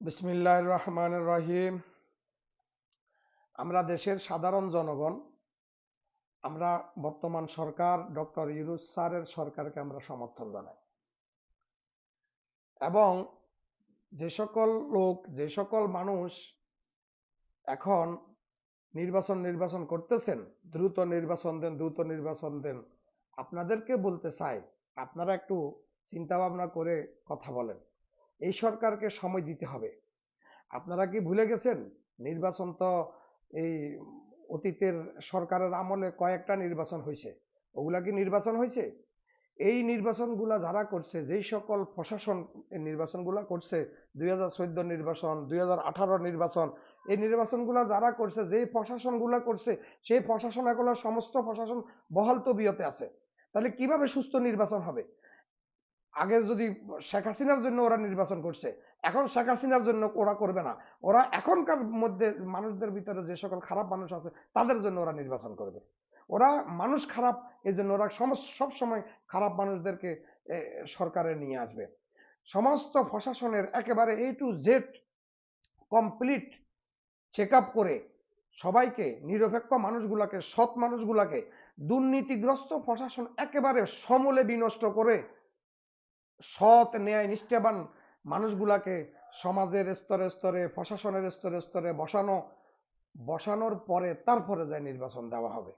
বিসমিল্লাহ রহমান রহিম। আমরা দেশের সাধারণ জনগণ, আমরা বর্তমান সরকার, ডক্টর ইউনুস স্যারের সরকারকে আমরা সমর্থন জানাই। এবং যে সকল লোক, যে সকল মানুষ এখন নির্বাচন নির্বাচন করতেছেন, দ্রুত নির্বাচন দেন, দ্রুত নির্বাচন দেন, আপনাদেরকে বলতে চাই, আপনারা একটু চিন্তা ভাবনা করে কথা বলেন। এই সরকারকে সময় দিতে হবে। আপনারা কি ভুলে গেছেন? নির্বাচন তো এই অতীতের সরকারের আমলে কয়েকটা নির্বাচন হয়েছে। ওগুলা কি নির্বাচন হয়েছে? এই নির্বাচনগুলা যারা করছে, যেই সকল প্রশাসন নির্বাচনগুলা করছে, দুই হাজার চোদ্দ নির্বাচন, দুই হাজার আঠারো নির্বাচন, এই নির্বাচনগুলা যারা করছে, যেই প্রশাসনগুলা করছে, সেই প্রশাসন এগুলো সমস্ত প্রশাসন বহাল তবিয়তে আছে। তাহলে কীভাবে সুস্থ নির্বাচন হবে? আগে যদি শেখ হাসিনার জন্য ওরা নির্বাচন করছে, এখন শেখ হাসিনার জন্য ওরা করবে না। ওরা এখনকার মধ্যে মানুষদের ভিতরে যে সকল খারাপ মানুষ আছে, তাদের জন্য ওরা নির্বাচন করবে। ওরা মানুষ খারাপ এই জন্য ওরা সব সময় খারাপ মানুষদেরকে সরকারে নিয়ে আসবে। সমস্ত প্রশাসনের একেবারে A to Z complete check করে সবাইকে, নিরপেক্ষ মানুষগুলাকে, সৎ মানুষগুলাকে, দুর্নীতিগ্রস্ত প্রশাসন একেবারে সমূলে বিনষ্ট করে সৎ, ন্যায়, নিষ্ঠাবান মানুষগুলাকে সমাজের স্তরে স্তরে, প্রশাসনের স্তরে স্তরে বসানো, বসানোর পরে তারপরে যায় নির্বাচন দেওয়া হবে।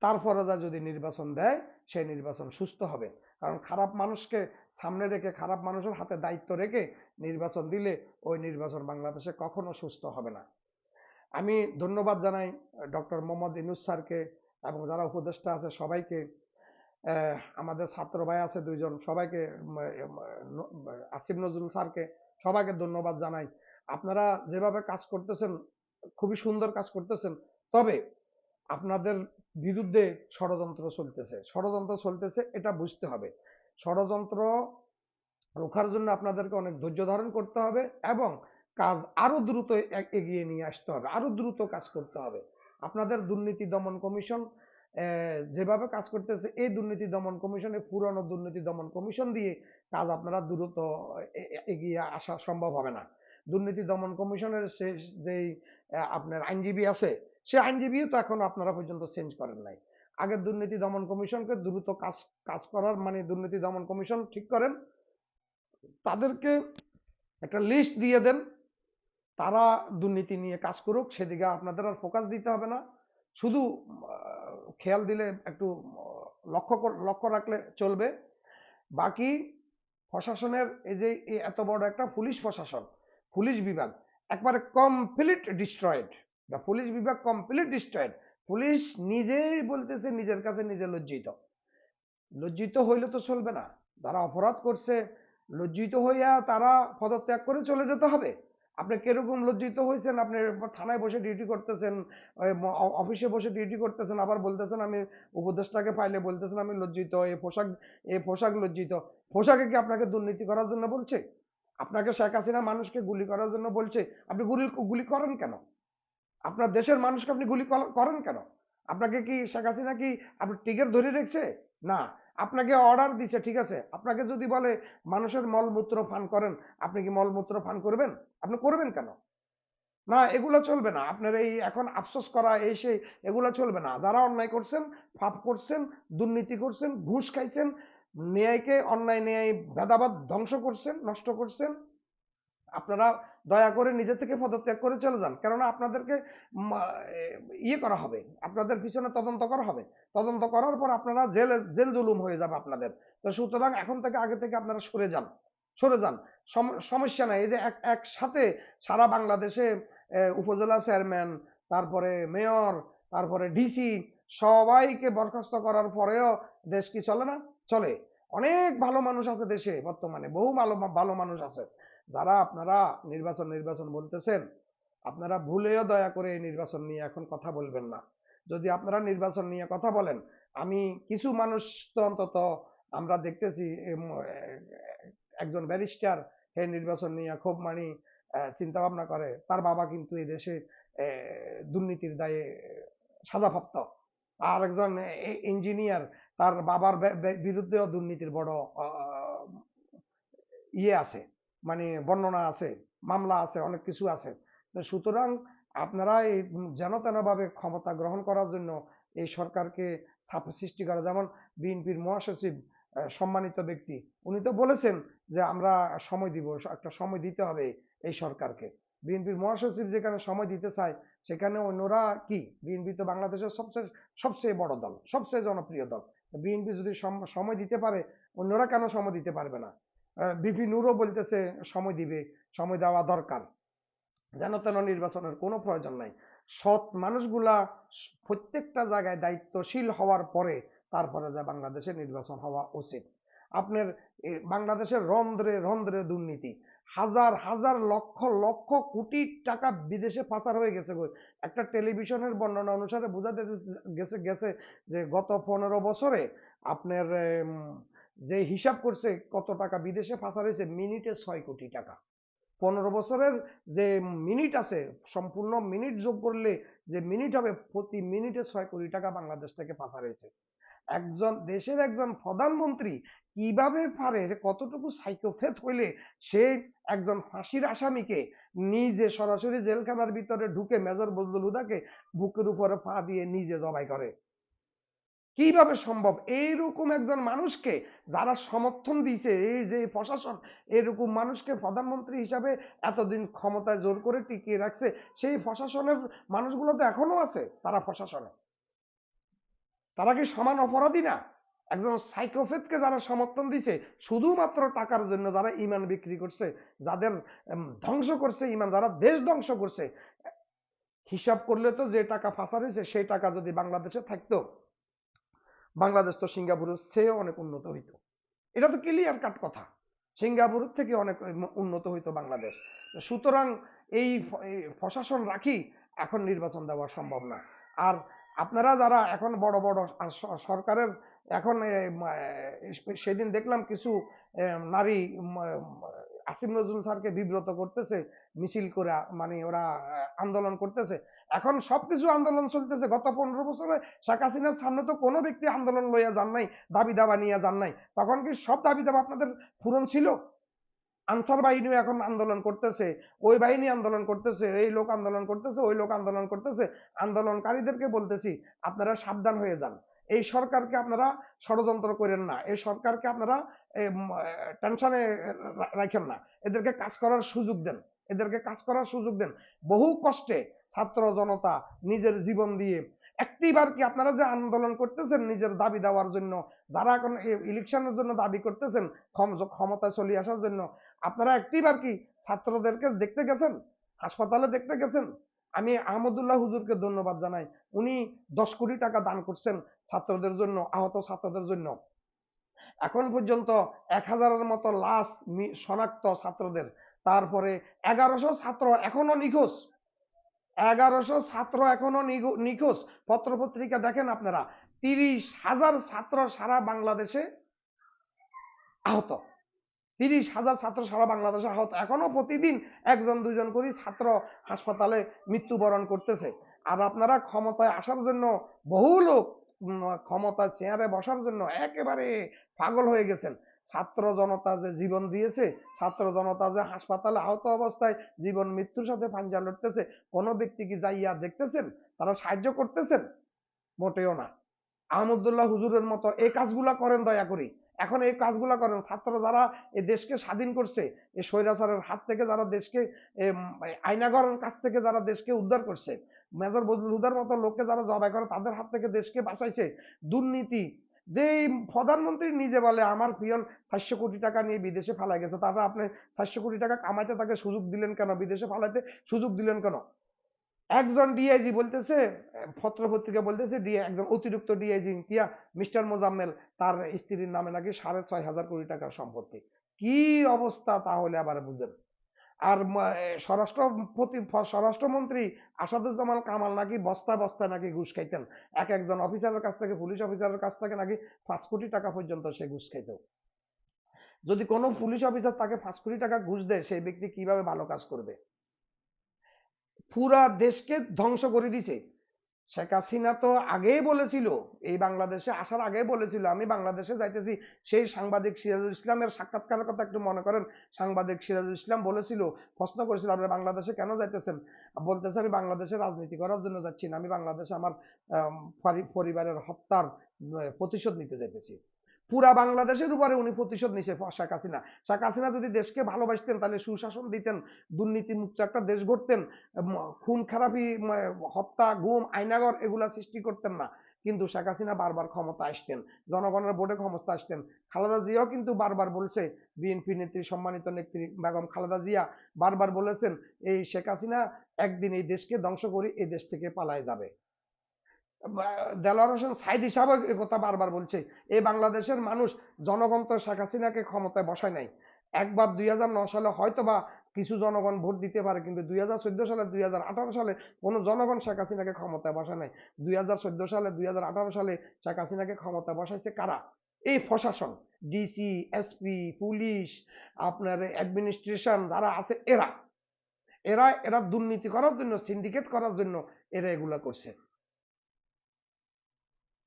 তারপরে যা যদি নির্বাচন দেয়, সেই নির্বাচন সুস্থ হবে। কারণ খারাপ মানুষকে সামনে রেখে, খারাপ মানুষের হাতে দায়িত্ব রেখে নির্বাচন দিলে ওই নির্বাচন বাংলাদেশে কখনো সুস্থ হবে না। আমি ধন্যবাদ জানাই ডক্টর মোহাম্মদ ইনুস স্যারকে এবং যারা উপদেষ্টা আছে সবাইকে। আমাদের ছাত্র ভাই আছে দুইজন, সবাইকে আসিফ নজরুল স্যারকে সবাইকে ধন্যবাদ জানাই। আপনারা যেভাবে কাজ করতেছেন, খুবই সুন্দর কাজ করতেছেন, তবে আপনাদের বিরুদ্ধে ষড়যন্ত্র চলতেছে। ষড়যন্ত্র চলতেছে, এটা বুঝতে হবে। ষড়যন্ত্র রোখার জন্য আপনাদেরকে অনেক ধৈর্য ধারণ করতে হবে এবং কাজ আরও দ্রুত এগিয়ে নিয়ে আসতে হবে, আরও দ্রুত কাজ করতে হবে। আপনাদের দুর্নীতি দমন কমিশন যেভাবে কাজ করতেছে, এই দুর্নীতি দমন কমিশনে পুরনো দুর্নীতি দমন কমিশন দিয়ে কাজ আপনারা দ্রুত এগিয়ে আসা সম্ভব হবে না। দুর্নীতি দমন কমিশনের শেষ যেই আপনার আইনজীবী আছে, সে আইনজীবীও তো এখন আপনারা পর্যন্ত চেঞ্জ করেন নাই। আগে দুর্নীতি দমন কমিশনকে দ্রুত কাজ কাজ করার মানে দুর্নীতি দমন কমিশন ঠিক করেন, তাদেরকে একটা লিস্ট দিয়ে দেন, তারা দুর্নীতি নিয়ে কাজ করুক, সেদিকে আপনাদের আর ফোকাস দিতে হবে না। শুধু খেয়াল দিলে একটু লক্ষ্য লক্ষ্য রাখলে চলবে। বাকি প্রশাসনের এই যে এত বড় একটা পুলিশ প্রশাসন, পুলিশ বিভাগ, একবারে কমপ্লিট ডিস্ট্রয়েড বা পুলিশ বিভাগ কমপ্লিট ডিস্ট্রয়েড পুলিশ নিজেই বলতেছে, নিজের কাছে নিজে লজ্জিত। লজ্জিত হইলে তো চলবে না। যারা অপরাধ করছে, লজ্জিত হইয়া তারা পদত্যাগ করে চলে যেতে হবে। আপনি কীরকম লজ্জিত হয়েছেন? আপনি থানায় বসে ডিউটি করতেছেন অফিসে বসে ডিউটি করতেছেন, আবার বলতেছেন আমি উপদেষ্টাকে পাইলে বলতেছেন আমি লজ্জিত এই পোশাক এই পোশাক লজ্জিত। পোশাকে কি আপনাকে দুর্নীতি করার জন্য বলছে? আপনাকে শেখ হাসিনা মানুষকে গুলি করার জন্য বলছে? আপনি গুলি গুলি করেন কেন? আপনার দেশের মানুষকে আপনি গুলি করেন কেন? আপনাকে কি শেখ হাসিনা কি আপনি টিকেট ধরে রেখেছে? না, আপনাকে অর্ডার দিছে, ঠিক আছে? আপনাকে যদি বলে, মানুষের মলমূত্র পান করেন, আপনি কি মলমূত্র পান করবেন? আপনি করবেন কেন? না, এগুলো চলবে না। আপনার এই এখন আফসোস করা, এই সেই, এগুলো চলবে না। যারা অন্যায় করছেন, ফাপ করছেন, দুর্নীতি করছেন, ঘুষ খাইছেন, ন্যায়কে অন্যায়, ন্যায় ভেদাবাদ ধ্বংস করছেন, নষ্ট করছেন, আপনারা দয়া করে নিজে থেকে পদত্যাগ করে চলে যান। কেননা আপনাদেরকে ইয়ে করা হবে। আপনাদের পিছনে তদন্ত করা হবে। তদন্ত করার পর আপনারা জেল জেল জুলুম হয়ে যাবে আপনাদের। তো সুতরাং এখন থেকে আগে থেকে আপনারা সরে যান। সরে যান। সমস্যা নাই। এই যে এক, একসাথে সারা বাংলাদেশে উপজেলা চেয়ারম্যান, তারপরে মেয়র, তারপরে ডিসি সবাইকে বরখাস্ত করার পরেও দেশ কি চলে না? চলে। অনেক ভালো মানুষ আছে দেশে বর্তমানে। বহু ভালো ভালো মানুষ আছে। যারা আপনারা নির্বাচন নির্বাচন বলতেছেন, আপনারা ভুলেও দয়া করে এই নির্বাচন নিয়ে এখন কথা বলবেন না। যদি আপনারা নির্বাচন নিয়ে কথা বলেন, আমি কিছু মানুষ তো অন্তত আমরা দেখতেছি একজন ব্যারিস্টার এই নির্বাচন নিয়ে খুব মানে চিন্তা ভাবনা করে, তার বাবা কিন্তু এই দেশে দুর্নীতির দায়ে সাজাপ্রাপ্ত। আর একজন ইঞ্জিনিয়ার তার বাবার বিরুদ্ধেও দুর্নীতির বড় ইয়ে আছে। মানে বর্ণনা আছে, মামলা আছে, অনেক কিছু আছে। সুতরাং আপনারা এই যেন তেনভাবে ক্ষমতা গ্রহণ করার জন্য এই সরকারকে চাপ সৃষ্টি করা, যেমন বিএনপির মহাসচিব সম্মানিত ব্যক্তি, উনি তো বলেছেন যে আমরা সময় দিব একটা সময় দিতে হবে এই সরকারকে। বিএনপির মহাসচিব যেখানে সময় দিতে চায়, সেখানে অন্যরা কি? বিএনপি তো বাংলাদেশের সবচেয়ে সবচেয়ে বড় দল, সবচেয়ে জনপ্রিয় দল। বিএনপি যদি সম- সময় দিতে পারে, অন্যরা কেন সময় দিতে পারবে না? বিপি নুরও বলতেছে, সময় দিবে, সময় দেওয়া দরকার। যেন তেন নির্বাচনের কোনো প্রয়োজন নাই। সৎ মানুষগুলা প্রত্যেকটা জায়গায় দায়িত্বশীল হওয়ার পরে তারপরে যা বাংলাদেশে নির্বাচন হওয়া উচিত। আপনার বাংলাদেশের রন্ধ্রে রন্ধ্রে দুর্নীতি। হাজার হাজার লক্ষ লক্ষ কোটি টাকা বিদেশে পাচার হয়ে গেছে। একটা টেলিভিশনের বর্ণনা অনুসারে বোঝা যেতে- গেছে গেছে যে গত পনেরো বছরে আপনার যে হিসাব করছে কত টাকা বিদেশে পাচার হয়েছে, মিনিটে ছয় কোটি টাকা। পনেরো বছরের যে মিনিট আছে, সম্পূর্ণ মিনিট যোগ করলে যে মিনিট হবে, প্রতি মিনিটে ছয় কোটি টাকা বাংলাদেশ থেকে পাচার হয়েছে। একজন, দেশের একজন প্রধানমন্ত্রী কীভাবে পারে যে কতটুকু সাইকোফেথ হইলে সে একজন ফাঁসির আসামিকে নিজে সরাসরি জেলখানার ভিতরে ঢুকে মেজর বজলুল হুদাকে বুকের উপরে পা দিয়ে নিজে জবাই করে? কীভাবে সম্ভব? এইরকম একজন মানুষকে যারা সমর্থন দিয়েছে, এই যে প্রশাসন, এরকম মানুষকে প্রধানমন্ত্রী হিসাবে এতদিন ক্ষমতায় জোর করে টিকিয়ে রাখছে, সেই প্রশাসনের মানুষগুলো তো এখনও আছে, তারা প্রশাসনে। তারা কি সমান অপরাধী না? একজন সাইকোফেথকে যারা সমর্থন দিছে শুধুমাত্র টাকার জন্য যারা ইমান বিক্রি করছে, যাদের ধ্বংস করছে ইমান, যারা দেশ ধ্বংস করছে, হিসাব করলে তো যে টাকা ফাঁসা রয়েছে সেই টাকা যদি বাংলাদেশে থাকতো বাংলাদেশ তো সিঙ্গাপুরের চেয়ে অনেক উন্নত হইতো। এটা তো ক্লিয়ার কাট কথা। সিঙ্গাপুর থেকে অনেক উন্নত হইতো বাংলাদেশ। সুতরাং এই প্রশাসন রাখি এখন নির্বাচন দেওয়া সম্ভব না। আর আপনারা যারা এখন বড় বড় সরকারের এখন সেদিন দেখলাম কিছু নারী আসিম নজরুল স্যারকে বিব্রত করতেছে, মিছিল করে মানে ওরা আন্দোলন করতেছে। এখন সবকিছু আন্দোলন চলতেছে। গত পনেরো বছরে শেখ হাসিনার সামনে তো কোনো ব্যক্তি আন্দোলন লইয়া যান নাই দাবি দাবা নিয়ে যান নাই। তখন কি সব দাবি দাবা আপনাদের পূরণ ছিল? আনসার বাহিনী এখন আন্দোলন করতেছে। ওই বাহিনী আন্দোলন করতেছে, এই লোক আন্দোলন করতেছে, ওই লোক আন্দোলন করতেছে। আন্দোলনকারীদেরকে বলতেছি, আপনারা সাবধান হয়ে যান। এই সরকারকে আপনারা ষড়যন্ত্র করেন না। এই সরকারকে আপনারা টেনশনে রাখেন না। এদেরকে কাজ করার সুযোগ দেন। এদেরকে কাজ করার সুযোগ দেন। বহু কষ্টে ছাত্র জনতা নিজের জীবন দিয়ে একটিবার কি আপনারা যে আন্দোলন করতেছেন নিজের দাবি দেওয়ার জন্য, যারা এখন ইলেকশনের জন্য দাবি করতেছেন, ক্ষম- ক্ষমতায় চলে আসার জন্য, আপনারা একটিবার কি ছাত্রদেরকে দেখতে গেছেন? হাসপাতালে দেখতে গেছেন? আমি আহমদুল্লাহ হুজুরকে ধন্যবাদ জানাই। উনি দশ কোটি টাকা দান করছেন ছাত্রদের জন্য, আহত ছাত্রদের জন্য। এখন পর্যন্ত এক হাজারের মতো লাশ শনাক্ত ছাত্রদের। তারপরে এগারোশো ছাত্র এখনও নিখোঁজ। এগারোশো ছাত্র এখনও নিখো- নিখোঁজ। পত্রপত্রিকা দেখেন আপনারা, তিরিশ হাজার ছাত্র সারা বাংলাদেশে আহত। তিরিশ হাজার ছাত্র সারা বাংলাদেশে আহত। এখনও প্রতিদিন একজন, দুজন করে ছাত্র হাসপাতালে মৃত্যুবরণ করতেছে। আর আপনারা ক্ষমতায় আসার জন্য বহু লোক উম, ক্ষমতায় চেয়ারে বসার জন্য একেবারে পাগল হয়ে গেছেন। ছাত্র জনতা যে জীবন দিয়েছে ছাত্র জনতা যে হাসপাতালে আহত অবস্থায় জীবন মৃত্যুর সাথে পাঞ্জা লড়তেছে কোনো ব্যক্তি কি যাইয়া দেখতেছেন? তারা সাহায্য করতেছেন? মোটেও না। আহমদুল্লাহ হুজুরের মতো এই কাজগুলা করেন দয়া করি। এখন এই কাজগুলা করেন। ছাত্র যারা এই দেশকে স্বাধীন করছে এই স্বৈরাচারের হাত থেকে যারা দেশকে এম, আয়নাগরের কাছ থেকে যারা দেশকে উদ্ধার করছে মেজর বজলুল হুদার মতো লোককে যারা জবাই করে, তাদের হাত থেকে দেশকে বাঁচাইছে দুর্নীতি। যে প্রধানমন্ত্রী নিজে বলে, আমার পিয়ন চারশো কোটি টাকা নিয়ে বিদেশে ফালাই গেছে তারপর আপনি চারশো কোটি টাকা কামাইতে তাকে সুযোগ দিলেন কেন? বিদেশে ফালাইতে সুযোগ দিলেন কেন? একজন ডিআইজি বলতেছে, পত্র পত্রিকা বলতেছে একজন অতিরিক্ত ডিআইজি ইন্তিয়া মিস্টার মোজাম্মেল, তার স্ত্রীর নামে নাকি সাড়ে ছয় হাজার কোটি টাকার সম্পত্তি। কি অবস্থা তাহলে আবার বুঝেন? আর স্বরাষ্ট্র প্রতি- স্বরাষ্ট্রমন্ত্রী আসাদুজ্জামান কামাল নাকি বস্তা বস্তা নাকি ঘুষ খাইতেন। এক একজন অফিসারের কাছ থেকে, পুলিশ অফিসারের কাছ থেকে নাকি পাঁচ কোটি টাকা পর্যন্ত সে ঘুষ খাইত। যদি কোনো পুলিশ অফিসার তাকে পাঁচ কোটি টাকা ঘুষ দেয়, সেই ব্যক্তি কীভাবে ভালো কাজ করবে? পুরা দেশকে ধ্বংস করে দিছে। শেখ হাসিনা তো আগেই বলেছিল এই বাংলাদেশে আসার আগে বলেছিল আমি বাংলাদেশে যাইতেছি। সেই সাংবাদিক সিরাজুল ইসলামের সাক্ষাৎকারের কথা একটু মনে করেন সাংবাদিক সিরাজুল ইসলাম বলেছিল প্রশ্ন করেছিল আপনি বাংলাদেশে কেন যাইতেছেন? বলতেছে আমি বাংলাদেশে রাজনীতি করার জন্য যাচ্ছি না আমি বাংলাদেশে আমার আম, পরিবারের হত্যার প্রতিশোধ নিতে যাইতেছি। পুরা বাংলাদেশের উপরে উনি প্রতিশোধ নিছে শেখ হাসিনা। শেখ হাসিনা যদি দেশকে ভালোবাসতেন, তাহলে সুশাসন দিতেন দুর্নীতি মুক্ত একটা দেশ গড়তেন খুন খারাপি হত্যা, গুম, আইনাগর এগুলা সৃষ্টি করতেন না। কিন্তু শেখ হাসিনা বারবার ক্ষমতা আসতেন, জনগণের ভোটে ক্ষমতা আসতেন। খালেদা জিয়াও কিন্তু বারবার বলছে, বিএনপি নেত্রী, সম্মানিত নেত্রী বেগম খালেদা জিয়া বারবার বলেছেন, এই শেখ হাসিনা একদিন এই দেশকে ধ্বংস করে এই দেশ থেকে পালায় যাবে। দেলোয়ার হোসেন সাইদ হিসাবে কথা বারবার বলছে এই বাংলাদেশের মানুষ জনগণ তো শেখ হাসিনাকে ক্ষমতায় বসায় নাই। একবার দুই সালে হয়তো বা কিছু জনগণ ভোট দিতে পারে, কিন্তু দুই হাজার চোদ্দ সালে, দুই হাজার আঠারো সালে কোনো জনগণ শেখ হাসিনাকে ক্ষমতায় বসায় নাই। দুই হাজার চোদ্দ সালে, দুই হাজার আঠারো সালে শেখ হাসিনাকে ক্ষমতায় বসাইছে কারা? এই প্রশাসন, ডিসি, এসপি, পুলিশ, আপনার অ্যাডমিনিস্ট্রেশন যারা আছে, এরা। এরা এরা দুর্নীতি করার জন্য, সিন্ডিকেট করার জন্য এরা এগুলা করছে।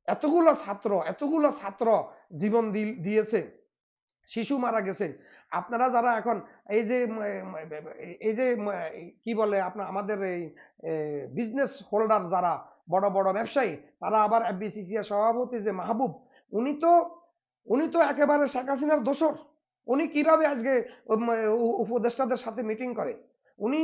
এতগুলো ছাত্র এতগুলো ছাত্র জীবন দিয়েছে, শিশু মারা গেছে। আপনারা যারা এখন এই যে এই যে কি বলে আপনার আমাদের এই বিজনেস হোল্ডার যারা, বড় বড় ব্যবসায়ী, তারা আবার এফবিসিসিআর সভাপতি যে মাহবুব, উনি তো উনি তো একেবারে শেখ হাসিনার দোসর উনি কীভাবে আজকে উপদেষ্টাদের সাথে মিটিং করে? উনি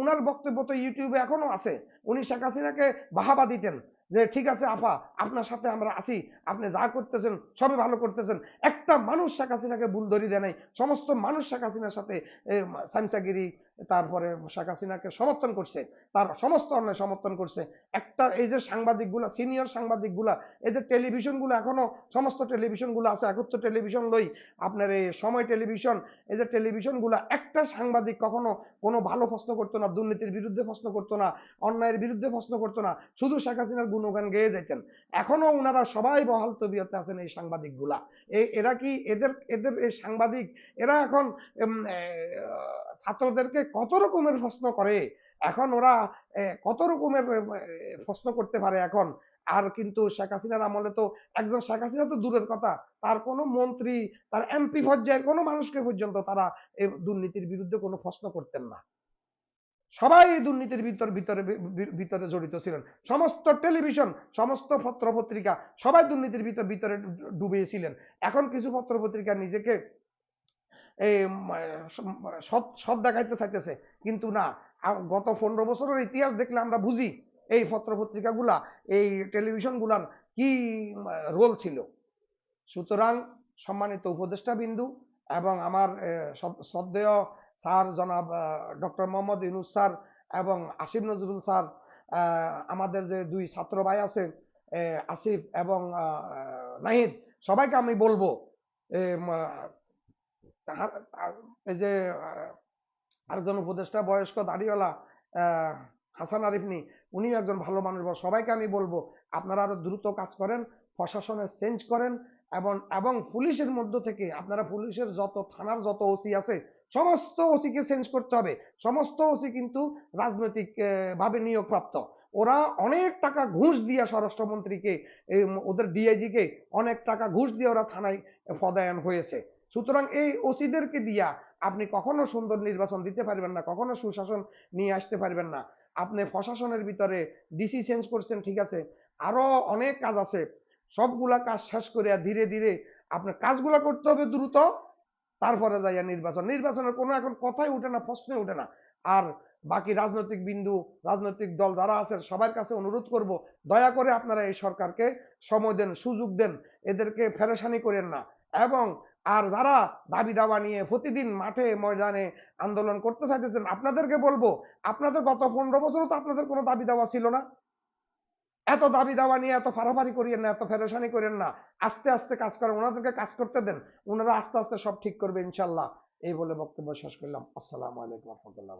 উনার বক্তব্য তো ইউটিউবে এখনও আছে। উনি শেখ হাসিনাকে বাহাবা দিতেন। যে, ঠিক আছে, আপা, আপনার সাথে আমরা আছি, আপনি যা করতেছেন, সবই ভালো করতেছেন। একটা মানুষ শেখ হাসিনাকে ভুল ধরি দেয় নাই। সমস্ত মানুষ শেখ হাসিনার সাথে সামসাগিরি তারপরে শেখ হাসিনাকে সমর্থন করছে, তার সমস্ত অন্যায় সমর্থন করছে। একটা এই যে সাংবাদিকগুলা সিনিয়র সাংবাদিকগুলা, এই যে টেলিভিশনগুলো এখনও, সমস্ত টেলিভিশনগুলো আছে, একত্র টেলিভিশন লই, আপনার এই সময় টেলিভিশন, এই যে টেলিভিশনগুলো, একটা সাংবাদিক কখনো কোনো ভালো প্রশ্ন করতো না, দুর্নীতির বিরুদ্ধে প্রশ্ন করতো না, অন্যায়ের বিরুদ্ধে প্রশ্ন করতো না, শুধু শেখ হাসিনার গুণগান গেয়ে যেতেন এখনও ওনারা সবাই বহাল তবিয়তে আছেন এই সাংবাদিকগুলা। এরা কি এদের এদের সাংবাদিক? এরা এখন ছাত্রদেরকে কত রকমের প্রশ্ন করে? এখন ওরা কত রকমের প্রশ্ন করতে পারে এখন? আর কিন্তু শেখ হাসিনার আমলে তো একজন শেখ হাসিনা তো দূরের কথা। তার কোনো মন্ত্রী, তার এমপি পর্যায়ের কোনো মানুষকে পর্যন্ত তারা দুর্নীতির বিরুদ্ধে কোনো প্রশ্ন করতেন না। সবাই দুর্নীতির ভিতর, ভিতরে ভিতরে জড়িত ছিলেন। সমস্ত টেলিভিশন, সমস্ত পত্র পত্রিকা সবাই দুর্নীতির ভিতর, ভিতরে ডুবিয়েছিলেন এখন কিছু পত্র পত্রিকা নিজেকে এই সৎ সৎ দেখাইতে চাইতেছে। কিন্তু না গত পনেরো বছরের ইতিহাস দেখলে আমরা বুঝি এই পত্র পত্রিকাগুলা এই টেলিভিশনগুলার কি রোল ছিল। সুতরাং সম্মানিত উপদেষ্টা বিন্দু এবং আমার শ্রদ্ধেয় স্যার জনাব ডক্টর মোহাম্মদ ইউনুস স্যার এবং আসিফ নজরুল স্যার আমাদের যে দুই ছাত্র ভাই আছে আসিফ এবং নাহিদ, সবাইকে আমি বলব এই যে আরেকজন উপদেষ্টা বয়স্ক দাড়িওয়ালা হাসান আরিফনি উনিও একজন ভালো মানুষ সবাইকে আমি বলব, আপনারা আরও দ্রুত কাজ করেন, প্রশাসনে চেঞ্জ করেন এবং এবং পুলিশের মধ্য থেকে আপনারা পুলিশের যত থানার যত ওসি আছে সমস্ত ওসিকে চেঞ্জ করতে হবে। সমস্ত ওসি কিন্তু রাজনৈতিক ভাবে নিয়োগপ্রাপ্ত। ওরা অনেক টাকা ঘুষ দিয়ে স্বরাষ্ট্রমন্ত্রীকে ওদের ডিআইজি কে অনেক টাকা ঘুষ দিয়ে ওরা থানায় পদায়ন হয়েছে। সুতরাং এই ওসিদেরকে দিয়া আপনি কখনো সুন্দর নির্বাচন দিতে পারবেন না, কখনো সুশাসন নিয়ে আসতে পারবেন না। আপনি প্রশাসনের ভিতরে ডিসি চেঞ্জ করছেন, ঠিক আছে? আরও অনেক কাজ আছে। সবগুলা কাজ শেষ করে ধীরে ধীরে আপনার কাজগুলা করতে হবে দ্রুত। তারপরে যাইয়া নির্বাচন। নির্বাচনের কোনো এখন কথাই উঠে না, প্রশ্নই উঠে না। আর বাকি রাজনৈতিক বিন্দু, রাজনৈতিক দল যারা আছে সবার কাছে অনুরোধ করব, দয়া করে আপনারা এই সরকারকে সময় দেন, সুযোগ দেন, এদেরকে ফেরেশানি করেন না। এবং আর যারা দাবি দাওয়া নিয়ে প্রতিদিন মাঠে ময়দানে আন্দোলন করতে চাইতেছেন, আপনাদেরকে বলব, আপনাদের গত পনেরো বছরও তো আপনাদের কোনো দাবি দাওয়া ছিল না। এত দাবি দাওয়া নিয়ে, এত ফাড়াফাড়ি করিয়েন না, এত ফেরেশানি করেন না, আস্তে আস্তে কাজ করেন, ওনাদেরকে কাজ করতে দেন, ওনারা আস্তে আস্তে সব ঠিক করবে ইনশাল্লাহ। এই বলে বক্তব্য শেষ করলাম। আসসালামু আলাইকুম রহমতুল্লাহ